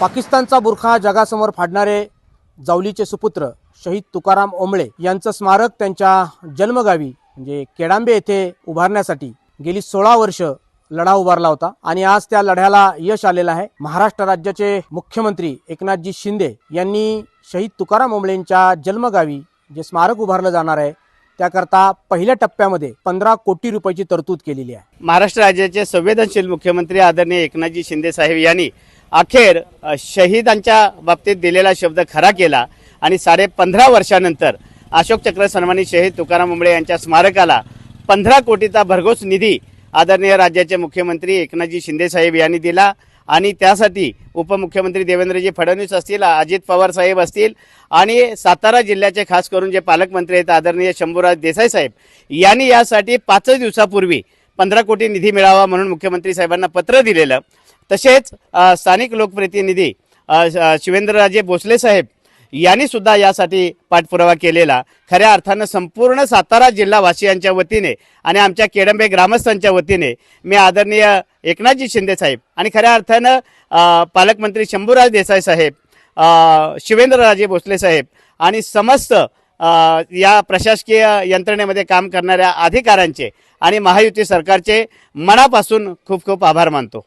पाकिस्तानचा बुरखा जगासमोर फाडणारे जावलीचे सुपुत्र शहीद तुकाराम ओंबळे यांचं स्मारक त्यांच्या जन्मगावी म्हणजे केडांबे येथे उभारण्यासाठी गेली सोळा वर्ष लढा उभारला होता. आणि आज त्या लढ्याला यश आलेलं आहे. महाराष्ट्र राज्याचे मुख्यमंत्री एकनाथजी शिंदे यांनी शहीद तुकाराम ओंबळेंच्या जन्मगावी जे स्मारक उभारलं जाणार आहे त्याकरता पहिल्या टप्प्यामध्ये पंधरा कोटी रुपयाची तरतूद केलेली आहे. महाराष्ट्र राज्याचे संवेदनशील मुख्यमंत्री आदरणीय एकनाथजी शिंदे साहेब यांनी अखेर शहीदांच्या बाबतीत दिलेला शब्द खरा केला आणि साडे पंधरा वर्षानंतर अशोक चक्र सन्मानित शहीद तुकाराम मुंबळे यांच्या स्मारकाला पंधरा कोटीचा भरघोस निधी आदरणीय राज्याचे मुख्यमंत्री एकनाथजी शिंदेसाहेब यांनी दिला आणि त्यासाठी उपमुख्यमंत्री देवेंद्रजी फडणवीस असतील अजित पवार साहेब असतील आणि सातारा जिल्ह्याचे खास करून जे पालकमंत्री आहेत आदरणीय शंभूराज देसाई साहेब यांनी यासाठी पाचच दिवसापूर्वी पंधरा कोटी निधी मिळावा म्हणून मुख्यमंत्री साहेबांना पत्र दिलेलं. तसेच स्थानिक लोकप्रतिनिधी शिवेंद्रराजे भोसले साहेब यांनी सुद्धा यासाठी पाठपुरावा केलेला. खऱ्या अर्थानं संपूर्ण सातारा जिल्हावासियांच्या वतीने आणि आमच्या केडंबे ग्रामस्थांच्या वतीने मी आदरणीय एकनाथजी शिंदे साहेब आणि खऱ्या अर्थानं पालकमंत्री शंभूराज देसाई साहेब शिवेंद्रराजे भोसले साहेब आणि समस्त या प्रशासकीय यंत्रणेमध्ये काम करणाऱ्या अधिकाऱ्यांचे आणि महायुती सरकारचे मनापासून खूप खूप आभार मानतो.